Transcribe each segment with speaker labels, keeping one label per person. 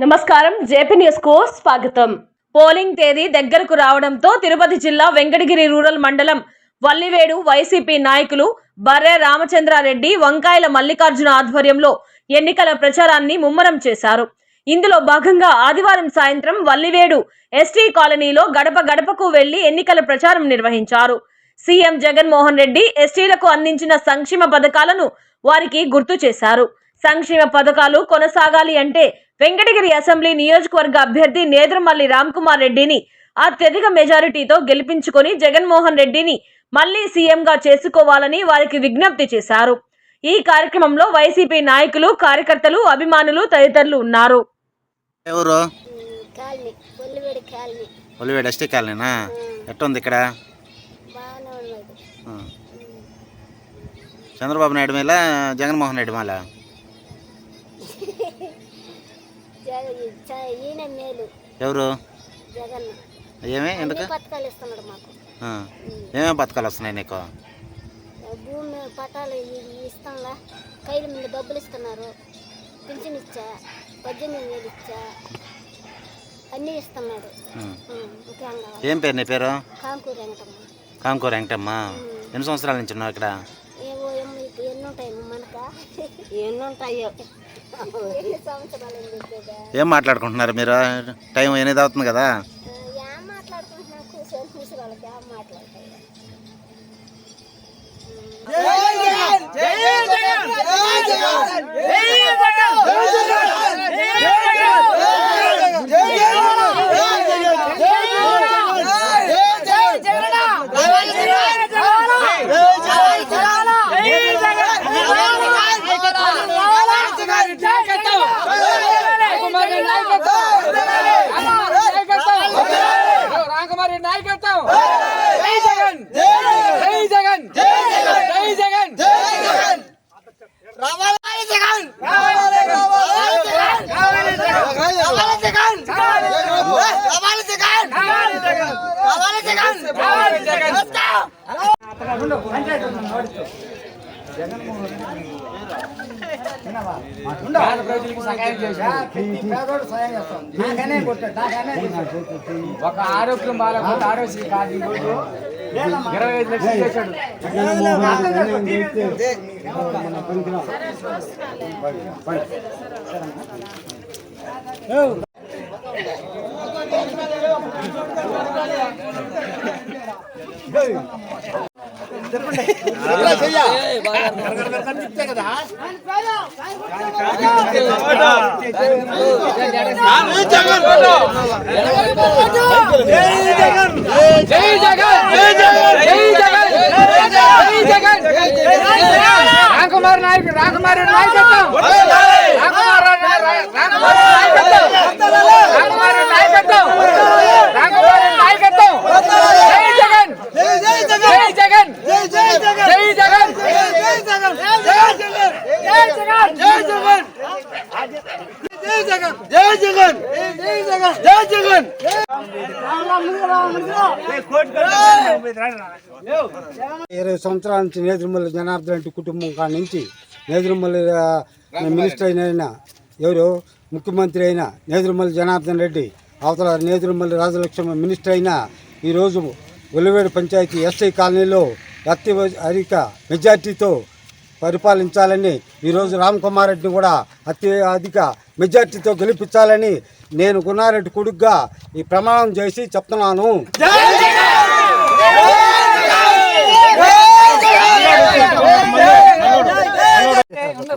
Speaker 1: నమస్కారం. జేపీ న్యూస్కు స్వాగతం. పోలింగ్ తేదీ దగ్గరకు రావడంతో తిరుపతి జిల్లా వెంకటగిరి రూరల్ మండలం వల్లివేడు వైసీపీ నాయకులు బర్రె రామచంద్రారెడ్డి వంకాయల మల్లికార్జున ఆధ్వర్యంలో ఎన్నికల ప్రచారాన్ని ముమ్మరం చేశారు. ఇందులో భాగంగా ఆదివారం సాయంత్రం వల్లివేడు ఎస్టీ కాలనీలో గడప గడపకు వెళ్ళి ఎన్నికల ప్రచారం నిర్వహించారు. సీఎం జగన్మోహన్ రెడ్డి ఎస్టీలకు అందించిన సంక్షేమ పథకాలను వారికి గుర్తు చేశారు. సంక్షేమ పథకాలు కొనసాగాలి అంటే వెంకటగిరి అసెంబ్లీ నియోజకవర్గ అభ్యర్థి నేదురుమల్లి రామ్కుమార్ రెడ్డిని అత్యధిక మెజారిటీతో గెలిపించుకొని జగన్మోహన్ రెడ్డిని మళ్ళీ సీఎంగా చేసుకోవాలని వారికి విజ్ఞప్తి చేశారు. ఈ కార్యక్రమంలో వైసీపీ నాయకులు కార్యకర్తలు అభిమానులు తదితరులు ఉన్నారు.
Speaker 2: ఎవరు?
Speaker 3: Colony Pollivedi colony.
Speaker 2: Olivedu ST కాలనీనా? ఎట్టుంది ఇక్కడ. చంద్రబాబు నాయుడు మేల జగన్మోహన్ రెడ్డి మేల? ఎవరు?
Speaker 3: జగన్.
Speaker 2: ఏమి? ఎందుకు. ఏమేమి పథకాలు వస్తున్నాయి నీకు?
Speaker 3: భూమి పట్టాలు ఇస్తాంలా కైలు మీద డబ్బులు ఇస్తున్నారు. పింఛన్ ఇచ్చా. పద్దెనిమిది వేలు ఇచ్చా. అన్నీ ఇస్తున్నాడు.
Speaker 2: ఏం పేరు నీ పేరు?
Speaker 3: కాంకూరు వెంకటమ్మ.
Speaker 2: కాంకూర వెంకటమ్మ. ఎన్ని సంవత్సరాల నుంచి ఉన్నావు ఇక్కడ?
Speaker 3: ఏవో ఎన్ని ఉంటాయి మనక? ఎన్ని ఉంటాయో ఎన్ని సంవత్సరాలు ఏం
Speaker 2: మాట్లాడుకుంటున్నారు మీరు? టైం ఎనిమిది అవుతుంది కదా
Speaker 3: కూర్చొని కూర్చొని వాళ్ళకి ఏం మాట్లాడతాయి
Speaker 4: రామకుమారి నాయకత్వం జై జగన్ జై జగన్ జై జగన్ రావాలి జగన్ రావాలి జగన్ రావాలి జగన్ రావాలి జగన్ రావాలి జగన్ రావాలి జగన్ ఒక ఆరోగ్యం బాగాలేకపోతే ఆరోగ్య ఈరోజు ఇరవై ఐదు లక్షలు చేశాడు. రాకుమారి నాయకత్వం. రాకుమారి జగన్!
Speaker 5: ఇరవై సంవత్సరాల నుంచి నేదురుమల్లి జనార్దన్ రెడ్డి కుటుంబం కాడి నుంచి నేదురుమల్లి మినిస్టర్ అయిన ఎవరు? ముఖ్యమంత్రి అయిన నేదురుమల్లి జనార్దన్ రెడ్డి అవతల నేదురుమల్లి రాజలక్ష్మి మినిస్టర్ అయిన ఈరోజు ఒలివేడు పంచాయతీ ఎస్ఐ కాలనీలో అత్యధిక మెజార్టీతో పరిపాలించాలని ఈరోజు రామ్ కుమార్ రెడ్డిని కూడా అత్యధిక మెజార్టీతో గెలిపించాలని నేను గున్నారెడ్డి కొడుగ్గా ఈ ప్రమాణం చేసి చెప్తున్నాను.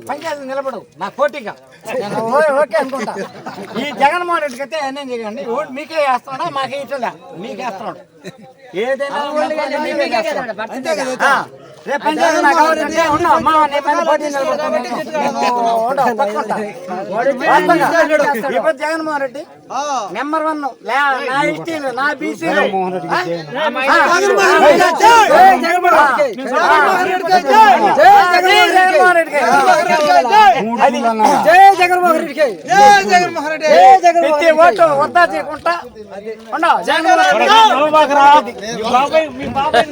Speaker 4: పంచాయతీ నిలబడు నా పోటీగా ఓకే అనుకుంటా ఈ జగన్మోహన్ రెడ్డికి అయితే అన్నేం చేయండి. ఓటు మీకే వేస్తున్నాడా? మాకే ఇట్లా మీకే వేస్తున్నాడు. ఏదైనా జగన్మోహన్ రెడ్డి. నెంబర్ వన్ నా ఎస్టీలు నా బీసీలు
Speaker 5: జగన్మోహన్
Speaker 4: రెడ్డి జగన్మోహన్ రెడ్డికి జై జగన్మోహన్ రెడ్డికి జై జగన్మోహన్ రెడ్డి జై జగన్మోహన్ రెడ్డి ఓటు వద్దా చేయకుండా ఉన్నా జగన్మోహన్ రెడ్డి బాబాయ్ మీ బాబాయ్